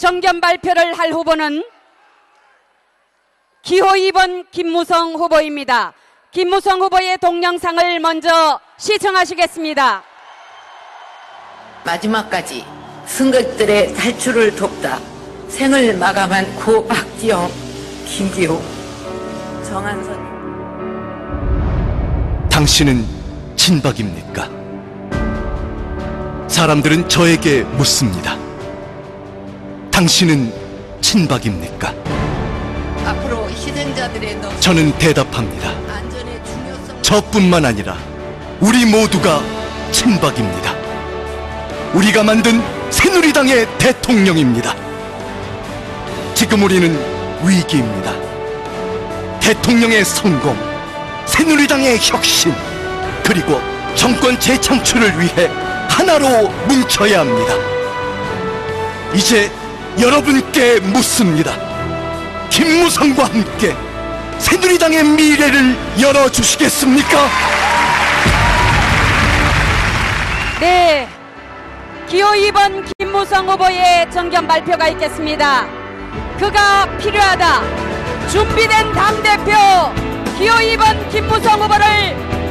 정견 발표를 할 후보는 기호 2번 김무성 후보입니다. 김무성 후보의 동영상을 먼저 시청하시겠습니다. 마지막까지 승객들의 탈출을 돕다 생을 마감한 고 박지영, 김기호, 정한선 당신은 친박입니까? 사람들은 저에게 묻습니다. 당신은 친박입니까? 앞으로 희생자들의 너 저는 대답합니다. 안전의 중요성 저뿐만 아니라 우리 모두가 친박입니다. 우리가 만든 새누리당의 대통령입니다. 지금 우리는 위기입니다. 대통령의 성공, 새누리당의 혁신, 그리고 정권 재창출을 위해 하나로 뭉쳐야 합니다. 이제 여러분께 묻습니다. 김무성과 함께 새누리당의 미래를 열어주시겠습니까? 네. 기호 2번 김무성 후보의 정견 발표가 있겠습니다. 그가 필요하다. 준비된 당대표 기호 2번 김무성 후보를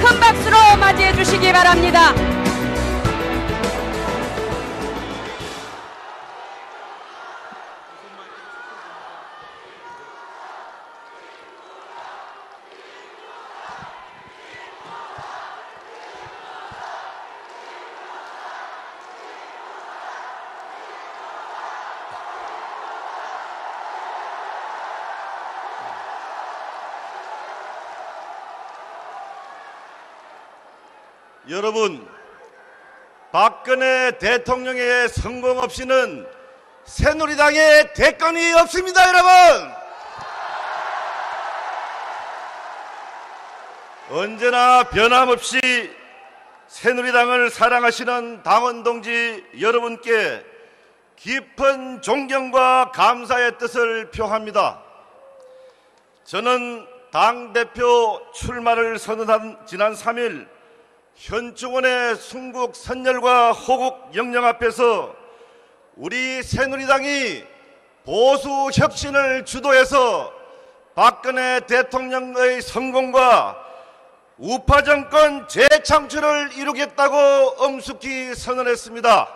큰 박수로 맞이해 주시기 바랍니다. 여러분, 박근혜 대통령의 성공 없이는 새누리당의 대권이 없습니다, 여러분! 언제나 변함없이 새누리당을 사랑하시는 당원 동지 여러분께 깊은 존경과 감사의 뜻을 표합니다. 저는 당대표 출마를 선언한 지난 3일 현충원의 순국 선열과 호국 영령 앞에서 우리 새누리당이 보수 혁신을 주도해서 박근혜 대통령의 성공과 우파 정권 재창출을 이루겠다고 엄숙히 선언했습니다.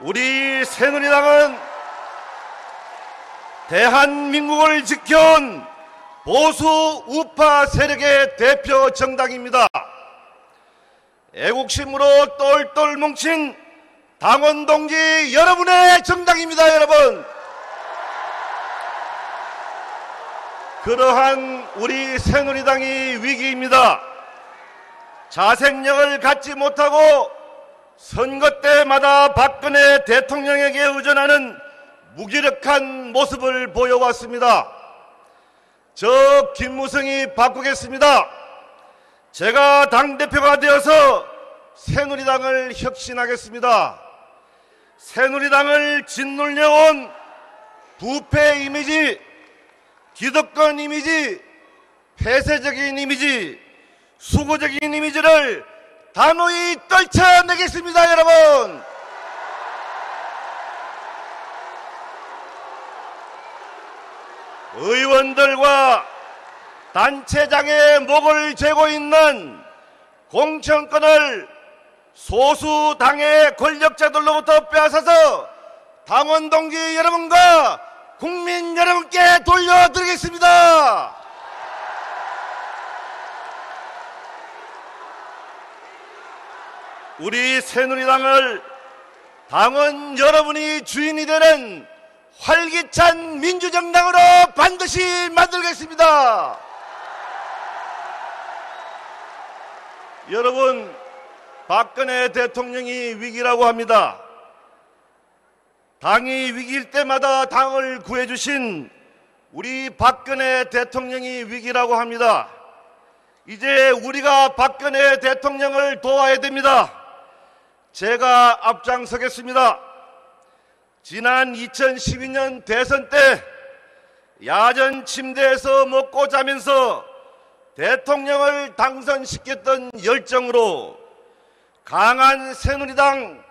우리 새누리당은 대한민국을 지켜온 보수 우파 세력의 대표 정당입니다. 애국심으로 똘똘 뭉친 당원 동지 여러분의 정당입니다, 여러분. 그러한 우리 새누리당이 위기입니다. 자생력을 갖지 못하고 선거 때마다 박근혜 대통령에게 의존하는 무기력한 모습을 보여왔습니다. 저 김무성이 바꾸겠습니다. 제가 당대표가 되어서 새누리당을 혁신하겠습니다. 새누리당을 짓눌려온 부패 이미지, 기득권 이미지, 폐쇄적인 이미지, 수고적인 이미지를 단호히 떨쳐내겠습니다, 여러분! 의원들과 단체장의 목을 죄고 있는 공천권을 소수 당의 권력자들로부터 빼앗아서 당원 동지 여러분과 국민 여러분께 돌려드리겠습니다. 우리 새누리당을 당원 여러분이 주인이 되는 활기찬 민주정당으로 반드시 만들겠습니다. 여러분, 박근혜 대통령이 위기라고 합니다. 당이 위기일 때마다 당을 구해주신 우리 박근혜 대통령이 위기라고 합니다. 이제 우리가 박근혜 대통령을 도와야 됩니다. 제가 앞장서겠습니다. 지난 2012년 대선 때 야전 침대에서 먹고 자면서 대통령을 당선시켰던 열정으로 강한 새누리당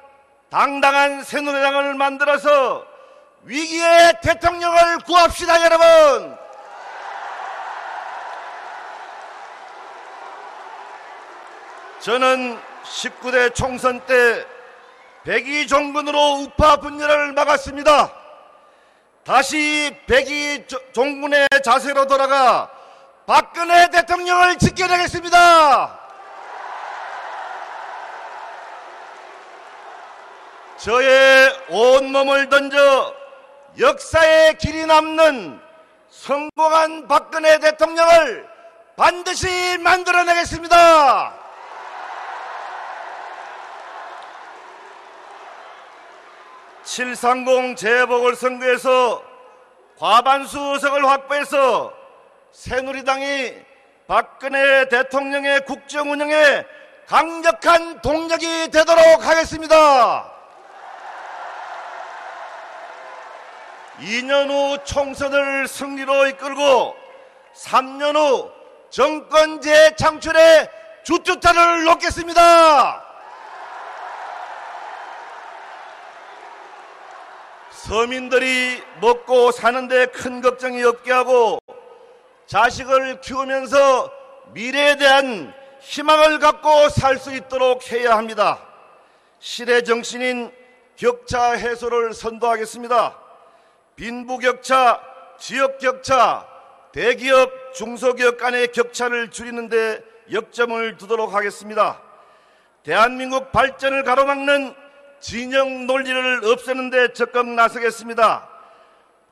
당당한 새누리당을 만들어서 위기의 대통령을 구합시다 여러분 저는 19대 총선 때 백의 종군으로 우파 분열을 막았습니다. 다시 백의 조- 종군의 자세로 돌아가 박근혜 대통령을 지켜내겠습니다. 저의 온몸을 던져 역사의 길이 남는 성공한 박근혜 대통령을 반드시 만들어내겠습니다. (730) 재보궐선거에서 과반수 의석을 확보해서 새누리당이 박근혜 대통령의 국정 운영에 강력한 동력이 되도록 하겠습니다. 2년 후 총선을 승리로 이끌고 3년 후 정권 재창출의 주투타를 놓겠습니다. 서민들이 먹고 사는데 큰 걱정이 없게 하고 자식을 키우면서 미래에 대한 희망을 갖고 살 수 있도록 해야 합니다. 시대 정신인 격차 해소를 선도하겠습니다. 빈부격차, 지역격차, 대기업, 중소기업 간의 격차를 줄이는 데 역점을 두도록 하겠습니다. 대한민국 발전을 가로막는 진영 논리를 없애는 데 적극 나서겠습니다.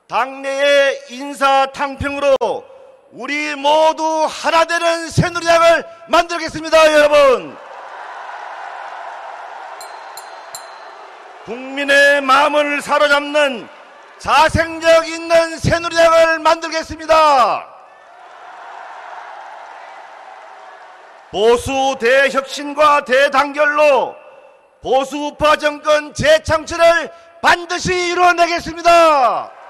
당내의 인사 탕평으로 우리 모두 하나 되는 새누리당을 만들겠습니다, 여러분. 국민의 마음을 사로잡는 자생력 있는 새누리당을 만들겠습니다. 보수 대혁신과 대단결로 보수 우파 정권 재창출을 반드시 이루어내겠습니다.